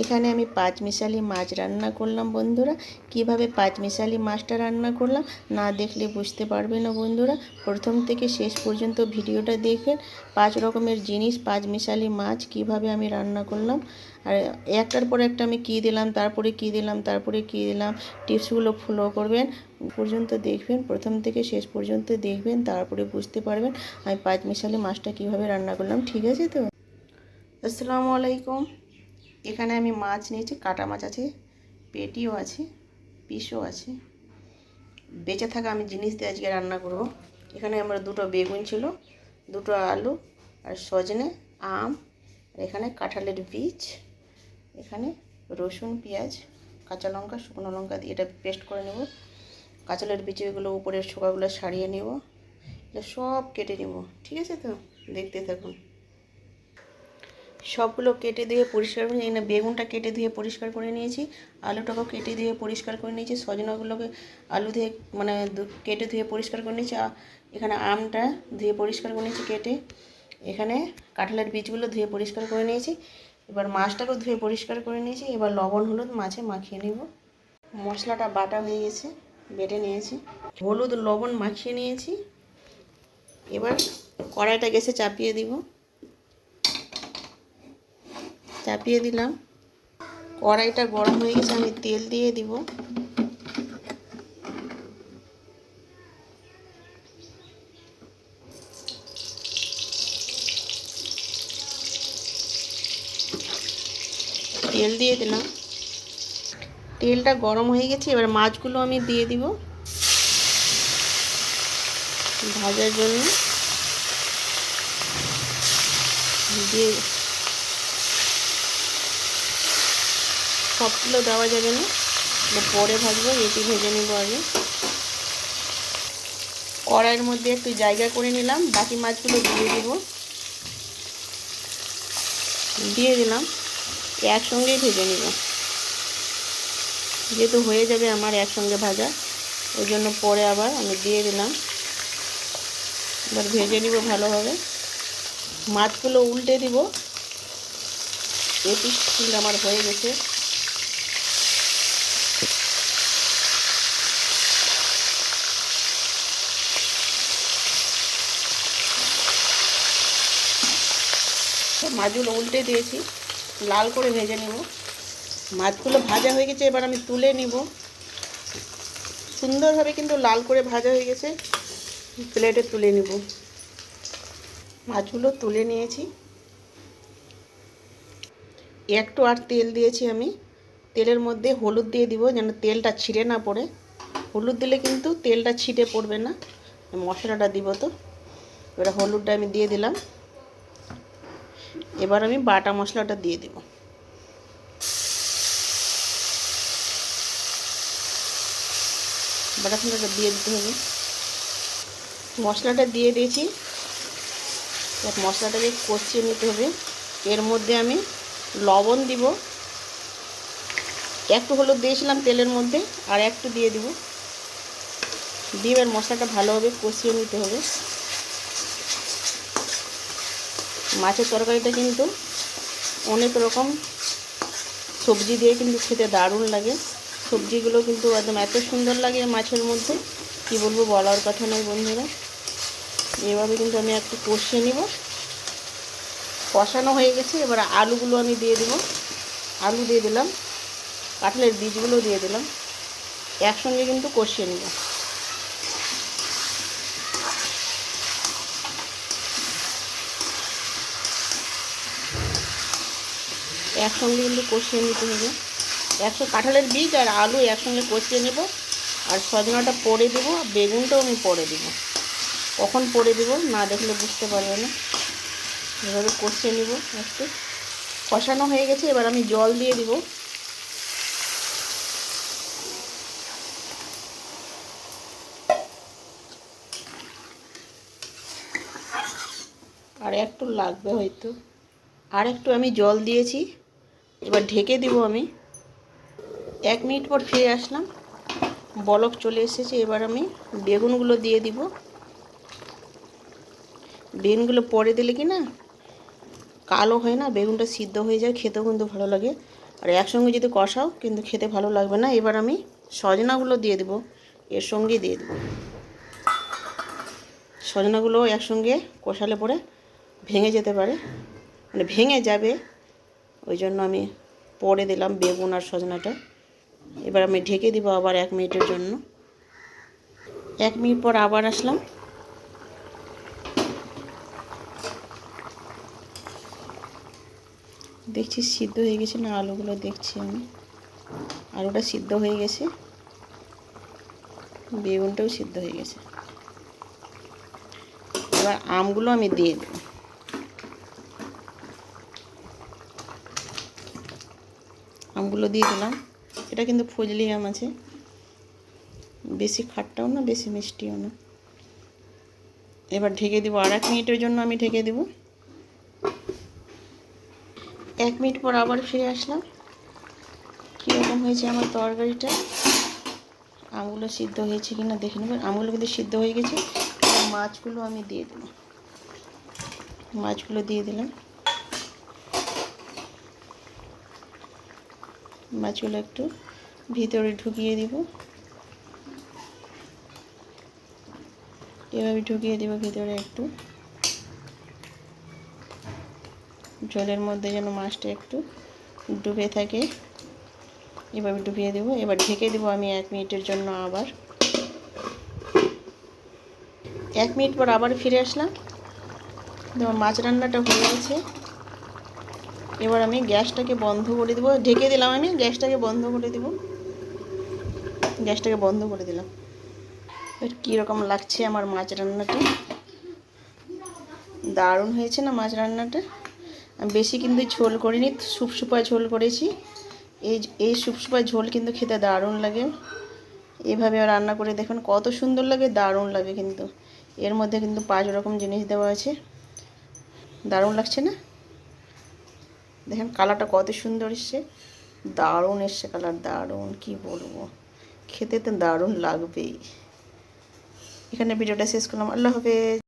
এখানে আমি পাঁচমিশালি মাছ রান্না করলাম বন্ধুরা। কীভাবে পাঁচমিশালি মাছটা রান্না করলাম না দেখলে বুঝতে পারবে না বন্ধুরা। প্রথম থেকে শেষ পর্যন্ত ভিডিওটা দেখবেন। পাঁচ রকমের জিনিস, পাঁচমিশালি মাছ কীভাবে আমি রান্না করলাম। আর একটার পর একটা আমি কী দিলাম, তারপরে কী দিলাম, তারপরে কী দিলাম, টিপসগুলো ফলো করবেন। পর্যন্ত দেখবেন, প্রথম থেকে শেষ পর্যন্ত দেখবেন, তারপরে বুঝতে পারবেন আমি পাঁচমিশালি মাছটা কীভাবে রান্না করলাম। ঠিক আছে তো? আসসালামু আলাইকুম। এখানে আমি মাছ নিয়েছি, কাটা মাছ আছে, পেটিও আছে, পিসও আছে। বেঁচে থাকা আমি জিনিস দিয়ে আজকে রান্না করব। এখানে আমার দুটো বেগুন ছিল, দুটো আলু আর সজনে, আম এখানে কাঁঠালের বীজ, এখানে রসুন, পেঁয়াজ, কাঁচা লঙ্কা, শুকনো লঙ্কা দিয়ে এটা পেস্ট করে নেব। কাঁচালের বীজ এগুলো উপরের ছোকাগুলো সারিয়ে নেব, এটা সব কেটে নেব, ঠিক আছে তো? দেখতে থাকুন। সবগুলো কেটে দিয়ে পরিষ্কার করে এখানে বেগুনটা কেটে দিয়ে পরিষ্কার করে নিয়েছি, আলুটাকেও কেটে দিয়ে পরিষ্কার করে নিয়েছি, সজনাগুলোকে আলু ধুয়ে মানে কেটে ধুয়ে পরিষ্কার করে নিয়েছি এখানে আমটা ধুয়ে পরিষ্কার করে নিয়েছি কেটে, এখানে কাঁঠালের বীজগুলো ধুয়ে পরিষ্কার করে নিয়েছি, এবার মাছটাকেও ধুয়ে পরিষ্কার করে নিয়েছি, এবার লবণ হলুদ মাছে মাখিয়ে নেব, মশলাটা বাটা হয়ে গেছে, বেটে নিয়েছি, হলুদ লবণ মাখিয়ে নিয়েছি, এবার কড়াইটা গেছে চাপিয়ে দিব। চাপিয়ে দিলাম। কড়াইটা গরম হয়ে গেছে, আমি তেল দিয়ে দিব। তেল দিয়ে দিলাম। তেলটা গরম হয়ে গেছে, এবার মাছগুলো আমি দিয়ে দিব। ভাজার জন্য। দিয়ে সবগুলো দেওয়া যাবে না। এটা পরে ভাজবো এটি ভেজে নেব আগে। কড়াইয়ের মধ্যে একটু জায়গা করে নিলাম, বাকি মাছগুলো দিয়ে দিব। দিয়ে দিলাম একসঙ্গেই ভেজে নিব। যেহেতু হয়ে যাবে আমার একসঙ্গে ভাজা, ওই জন্য পরে আবার আমি দিয়ে দিলাম। এবার ভেজে নিব ভালোভাবে। মাছগুলো উল্টে দিব। এপিস আমার হয়ে গেছে। মাছগুলো উল্টে দিয়েছি। লাল করে ভেজে নেব। মাছগুলো ভাজা হয়ে গেছে, এবার আমি তুলে নিব। সুন্দরভাবে কিন্তু লাল করে ভাজা হয়ে গেছে। প্লেটে তুলে নিব। মাছগুলো তুলে নিয়েছি। একটু আর তেল দিয়েছি আমি। তেলের মধ্যে হলুদ দিয়ে দিব, যেন তেলটা ছিঁড়ে না পড়ে। হলুদ দিলে কিন্তু তেলটা ছিটে পড়বে না। মশলাটা দিব তো। এবার হলুদটা আমি দিয়ে দিলাম। এবার আমি বাটা মশলাটা দিয়ে দেব। বাটা মশলাটা দিয়ে দিতে হবে। মশলাটা দিয়ে দিয়েছি। মশলাটাকে কষিয়ে নিতে হবে। এর মধ্যে আমি লবণ দিব। একটু হলুদ দিয়েছিলাম তেলের মধ্যে, আর একটু দিয়ে দিব। দিয়ে এবার মশলাটা ভালোভাবে কষিয়ে নিতে হবে। মাছের তরকারিটা কিন্তু অনেক রকম সবজি দিয়ে কিন্তু খেতে দারুণ লাগে। সবজিগুলো কিন্তু একদম এত সুন্দর লাগে মাছের মধ্যে, কি বলব বলার কথা নয় বন্ধুরা। এভাবে কিন্তু আমি একটু কষিয়ে নিব। কষানো হয়ে গেছে, এবার আলুগুলো আমি দিয়ে দেবো। আলু দিয়ে দিলাম, কাঁঠালের বীজগুলো দিয়ে দিলাম। একসঙ্গে কিন্তু কষিয়ে নেব। একসঙ্গে কিন্তু কষিয়ে নিতে হবে। একশো কাঁঠালের বীজ আর আলু একসঙ্গে কষিয়ে নেব আর সজনাটা পরে দেবো আর বেগুনটাও আমি পরে দেবো। কখন পরে দেবো না দেখলে বুঝতে পারবে না। এভাবে কষিয়ে নেব একটু। কষানো হয়ে গেছে, এবার আমি জল দিয়ে দিব। আর একটু লাগবে হয়তো। আর একটু আমি জল দিয়েছি। এবার ঢেকে দিব আমি। এক মিনিট পর ফিরে আসলাম। বলক চলে এসেছে, এবার আমি বেগুনগুলো দিয়ে দিব। বেগুনগুলো পরে দিলে কি না, কালো হয় না, বেগুনটা সিদ্ধ হয়ে যায়, খেতেও কিন্তু ভালো লাগে। আর একসঙ্গে যদি কষাও, কিন্তু খেতে ভালো লাগবে না। এবার আমি সজনাগুলো দিয়ে দেবো, এর সঙ্গে দিয়ে দেবো। সজনাগুলো একসঙ্গে কষালে পরে ভেঙে যেতে পারে। মানে ভেঙে যাবে ওই জন্য আমি পরে দিলাম বেগুন আর সজনাটা। এবার আমি ঢেকে দিব আবার এক মিনিটের জন্য। এক মিনিট পর আবার আসলাম। দেখছি সিদ্ধ হয়ে গেছে না, আলুগুলো দেখছি আমি। আলুটা সিদ্ধ হয়ে গেছে। বেগুনটাও সিদ্ধ হয়ে গেছে। এবার আমগুলো আমি দিয়ে দেব। আমগুলো দিয়ে দিলাম। এটা কিন্তু ফজলি আম আছে। বেশি খাটটাও না, বেশি মিষ্টিও না। এবার ঢেকে দিব আর এক মিনিটের জন্য আমি ঢেকে দেব। এক মিনিট পর আবার ফিরে আসলাম। কীরকম হয়েছে আমার তরকারিটা? আমগুলো সিদ্ধ হয়েছে কি না দেখে নেবেন আমগুলো কিন্তু সিদ্ধ হয়ে গেছে। মাছগুলো আমি দিয়ে দিলাম মাছগুলো দিয়ে দিলাম। মাছগুলো একটু ভিতরে ঢুকিয়ে দিব। এভাবে ঢুকিয়ে দিব ভিতরে একটু। জলের মধ্যে যেন মাছটা একটু ডুবে থাকে। এভাবে ডুবিয়ে দেবো। এবার ঢেকে দেবো আমি এক মিনিটের জন্য আবার। এক মিনিট পর আবার ফিরে আসলাম। মাছ রান্নাটা হয়ে গেছে। এবার আমি গ্যাসটাকে বন্ধ করে দেবো। ঢেকে দিলাম আমি, গ্যাসটাকে বন্ধ করে দেবো। গ্যাসটাকে বন্ধ করে দিলাম। এবার কীরকম লাগছে আমার মাছ রান্নাটা? দারুণ হয়েছে না মাছ রান্নাটা? আমি বেশি কিন্তু ঝোল করিনি, সুপসুপা ঝোল করেছি। এই এই সুপসুপা ঝোল কিন্তু খেতে দারুণ লাগে। এভাবে রান্না করে দেখুন, কত সুন্দর লাগে, দারুণ লাগে কিন্তু। এর মধ্যে কিন্তু পাঁচ রকম জিনিস দেওয়া আছে। দারুণ লাগছে না? দেখেন কালারটা কত সুন্দর এসছে। দারুণ এসছে কালার, দারুণ, কি বলব। খেতে তো দারুণ লাগবেই। এখানে ভিডিওটা শেষ করলাম। আল্লাহ হাফেজ।